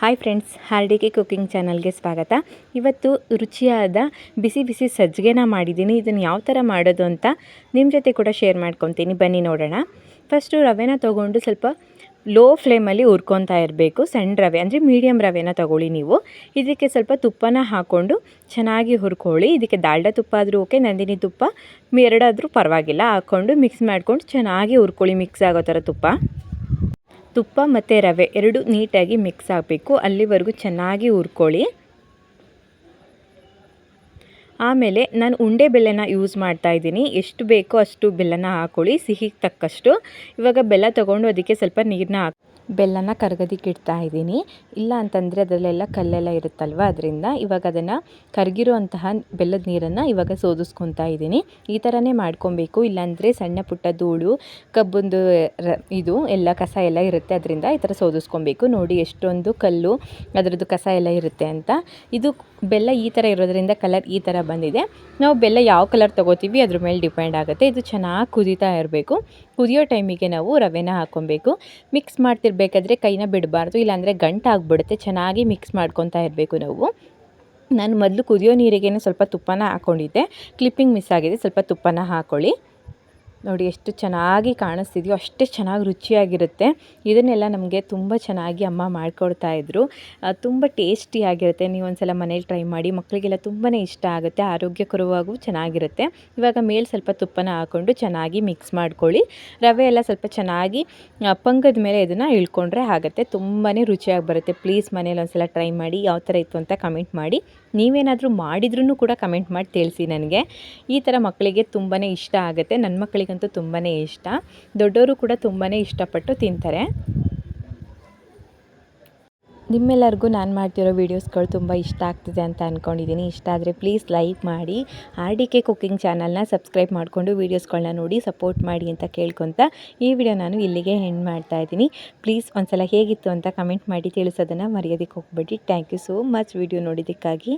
Hi friends ಹಾರ್ಡಿಕೆ cooking ಚಾನಲ್ಗೆ ಸ್ವಾಗತ. ಇವತ್ತು ರುಚಿಯಾದ ಬಿಸಿ ಬಿಸಿ ಸಜ್ಜಿಗೆನ ಮಾಡಿದ್ದೀನಿ. ಇದನ್ನು ಯಾವ ಥರ ಮಾಡೋದು ಅಂತ ನಿಮ್ಮ ಜೊತೆ ಕೂಡ ಶೇರ್ ಮಾಡ್ಕೊತೀನಿ. ಬನ್ನಿ ನೋಡೋಣ. ಫಸ್ಟು ರವೆನ ತೊಗೊಂಡು ಸ್ವಲ್ಪ ಲೋ ಫ್ಲೇಮಲ್ಲಿ ಹುರ್ಕೊತಾ ಇರಬೇಕು. ಸಣ್ಣ ರವೆ, ಅಂದರೆ ಮೀಡಿಯಮ್ ರವೆನ ತೊಗೊಳ್ಳಿ ನೀವು. ಇದಕ್ಕೆ ಸ್ವಲ್ಪ ತುಪ್ಪನ ಹಾಕ್ಕೊಂಡು ಚೆನ್ನಾಗಿ ಹುರ್ಕೊಳ್ಳಿ. ಇದಕ್ಕೆ ದಾಲ್ಡ ತುಪ್ಪ ಆದರೂ ಓಕೆ ನಂದಿನಿ ತುಪ್ಪ, ಎರಡಾದರೂ ಪರವಾಗಿಲ್ಲ. ಹಾಕ್ಕೊಂಡು ಮಿಕ್ಸ್ ಮಾಡಿಕೊಂಡು ಚೆನ್ನಾಗಿ ಹುರ್ಕೊಳ್ಳಿ. ಮಿಕ್ಸ್ ಆಗೋ ಥರ ತುಪ್ಪ. ತುಪ್ಪ ಮತ್ತು ರವೆ ಎರಡು ನೀಟಾಗಿ ಮಿಕ್ಸ್ ಆಗಬೇಕು. ಅಲ್ಲಿವರೆಗೂ ಚೆನ್ನಾಗಿ ಹುರ್ಕೊಳ್ಳಿ. ಆಮೇಲೆ ನಾನು ಉಂಡೆ ಬೆಲ್ಲನ ಯೂಸ್ ಮಾಡ್ತಾ ಇದ್ದೀನಿ. ಎಷ್ಟು ಬೇಕೋ ಅಷ್ಟು ಬೆಲ್ಲನ ಹಾಕೊಳ್ಳಿ. ಸಿಹಿಗೆ ತಕ್ಕಷ್ಟು. ಇವಾಗ ಬೆಲ್ಲ ತೊಗೊಂಡು ಅದಕ್ಕೆ ಸ್ವಲ್ಪ ನೀರನ್ನ ಹಾಕಿ ಬೆಲ್ಲನ ಕರಗೋದಿಕ್ಕೆ ಇಡ್ತಾ ಇದ್ದೀನಿ. ಇಲ್ಲ ಅಂತಂದರೆ ಅದರಲ್ಲೆಲ್ಲ ಕಲ್ಲೆಲ್ಲ ಇರುತ್ತಲ್ವ? ಅದರಿಂದ ಇವಾಗ ಅದನ್ನು ಕರಗಿರುವಂತಹ ಬೆಲ್ಲದ ನೀರನ್ನು ಇವಾಗ ಸೋದಿಸ್ಕೊತಾ ಇದ್ದೀನಿ. ಈ ಥರನೇ ಮಾಡ್ಕೊಬೇಕು. ಇಲ್ಲಾಂದರೆ ಸಣ್ಣ ಪುಟ್ಟ ಧೂಳು, ಕಬ್ಬೊಂದು ಇದು ಎಲ್ಲ ಕಸ ಎಲ್ಲ ಇರುತ್ತೆ. ಅದರಿಂದ ಈ ಥರ ಸೋದಿಸ್ಕೊಬೇಕು. ನೋಡಿ ಎಷ್ಟೊಂದು ಕಲ್ಲು ಅದರದ್ದು ಕಸ ಎಲ್ಲ ಇರುತ್ತೆ ಅಂತ. ಇದು ಬೆಲ್ಲ ಈ ಥರ ಇರೋದರಿಂದ ಕಲರ್ ಈ ಥರ ಬಂದಿದೆ. ನಾವು ಬೆಲ್ಲ ಯಾವ ಕಲರ್ ತೊಗೋತೀವಿ ಅದ್ರ ಮೇಲೆ ಡಿಪೆಂಡ್ ಆಗುತ್ತೆ. ಇದು ಚೆನ್ನಾಗಿ ಕುದೀತಾ ಇರಬೇಕು. ಕುದಿಯೋ ಟೈಮಿಗೆ ನಾವು ರವೆನ ಹಾಕ್ಕೊಬೇಕು ಮಿಕ್ಸ್ ಮಾಡ್ತಿರ್ಬೇಕಾದ್ರೆ ಕೈನ ಬಿಡಬಾರ್ದು, ಇಲ್ಲಾಂದರೆ ಗಂಟು ಆಗಿಬಿಡುತ್ತೆ. ಚೆನ್ನಾಗಿ ಮಿಕ್ಸ್ ಮಾಡ್ಕೊತಾ ಇರಬೇಕು ನಾವು. ನಾನು ಮೊದಲು ಕುದಿಯೋ ನೀರಿಗೆ ಸ್ವಲ್ಪ ತುಪ್ಪನ ಹಾಕ್ಕೊಂಡಿದ್ದೆ ಕ್ಲಿಪ್ಪಿಂಗ್ ಮಿಸ್ ಆಗಿದೆ, ಸ್ವಲ್ಪ ತುಪ್ಪನ ಹಾಕ್ಕೊಳ್ಳಿ ನೋಡಿ ಎಷ್ಟು ಚೆನ್ನಾಗಿ ಕಾಣಿಸ್ತಿದೆಯೋ ಅಷ್ಟೇ ಚೆನ್ನಾಗಿ ರುಚಿಯಾಗಿರುತ್ತೆ. ಇದನ್ನೆಲ್ಲ ನಮಗೆ ತುಂಬ ಚೆನ್ನಾಗಿ ಅಮ್ಮ ಮಾಡಿಕೊಡ್ತಾಯಿದ್ರು ತುಂಬ ಟೇಸ್ಟಿಯಾಗಿರುತ್ತೆ ನೀವು ಒಂದು ಸಲ ಮನೇಲಿ ಟ್ರೈ ಮಾಡಿ, ಮಕ್ಕಳಿಗೆಲ್ಲ ತುಂಬಾ ಇಷ್ಟ ಆಗುತ್ತೆ. ಆರೋಗ್ಯಕರವಾಗೂ ಚೆನ್ನಾಗಿರುತ್ತೆ. ಇವಾಗ ಮೇಲೆ ಸ್ವಲ್ಪ ತುಪ್ಪನ ಹಾಕ್ಕೊಂಡು ಚೆನ್ನಾಗಿ ಮಿಕ್ಸ್ ಮಾಡ್ಕೊಳ್ಳಿ. ರವೆ ಎಲ್ಲ ಸ್ವಲ್ಪ ಚೆನ್ನಾಗಿ ಪಂಗದ ಮೇಲೆ ಇದನ್ನು ಇಳ್ಕೊಂಡ್ರೆ ಆಗುತ್ತೆ. ತುಂಬಾ ರುಚಿಯಾಗಿ ಬರುತ್ತೆ. ಪ್ಲೀಸ್ ಮನೇಲಿ ಒಂದು ಸಲ ಟ್ರೈ ಮಾಡಿ, ಯಾವ ಥರ ಇತ್ತು ಅಂತ ಕಮೆಂಟ್ ಮಾಡಿ. ನೀವೇನಾದರೂ ಮಾಡಿದ್ರೂ ಕೂಡ ಕಮೆಂಟ್ ಮಾಡಿ ತಿಳಿಸಿ ನನಗೆ. ಈ ಥರ ಮಕ್ಕಳಿಗೆ ತುಂಬಾ ಇಷ್ಟ ಆಗುತ್ತೆ. ನನ್ನ ಮಕ್ಕಳಿಗಂತೂ ತುಂಬಾ ಇಷ್ಟ. ದೊಡ್ಡವರು ಕೂಡ ತುಂಬಾ ಇಷ್ಟಪಟ್ಟು ತಿಂತಾರೆ. ನಿಮ್ಮೆಲ್ಲರಿಗೂ ನಾನು ಮಾಡ್ತಿರೋ ವೀಡಿಯೋಸ್ಗಳು ತುಂಬ ಇಷ್ಟ ಆಗ್ತಿದೆ ಅಂತ ಅಂದ್ಕೊಂಡಿದ್ದೀನಿ ಇಷ್ಟ ಆದರೆ ಪ್ಲೀಸ್ ಲೈಕ್ ಮಾಡಿ. ಆರ್ ಡಿ ಕೆ ಕುಕ್ಕಿಂಗ್ ಚಾನಲ್ನ ಸಬ್ಸ್ಕ್ರೈಬ್ ಮಾಡಿಕೊಂಡು ವೀಡಿಯೋಸ್ಗಳನ್ನ ನೋಡಿ ಸಪೋರ್ಟ್ ಮಾಡಿ ಅಂತ ಕೇಳ್ಕೊತ ಈ ವಿಡಿಯೋ ನಾನು ಇಲ್ಲಿಗೆ ಹೆಂಡ್ ಮಾಡ್ತಾ ಇದ್ದೀನಿ. ಪ್ಲೀಸ್ ಒಂದು ಸಲ ಹೇಗಿತ್ತು ಅಂತ ಕಮೆಂಟ್ ಮಾಡಿ ತಿಳಿಸೋದನ್ನು ಮರೆಯೋದಕ್ಕೆ ಹೋಗ್ಬೇಡಿ thank you so much video ನೋಡಿದ್ದಕ್ಕಾಗಿ.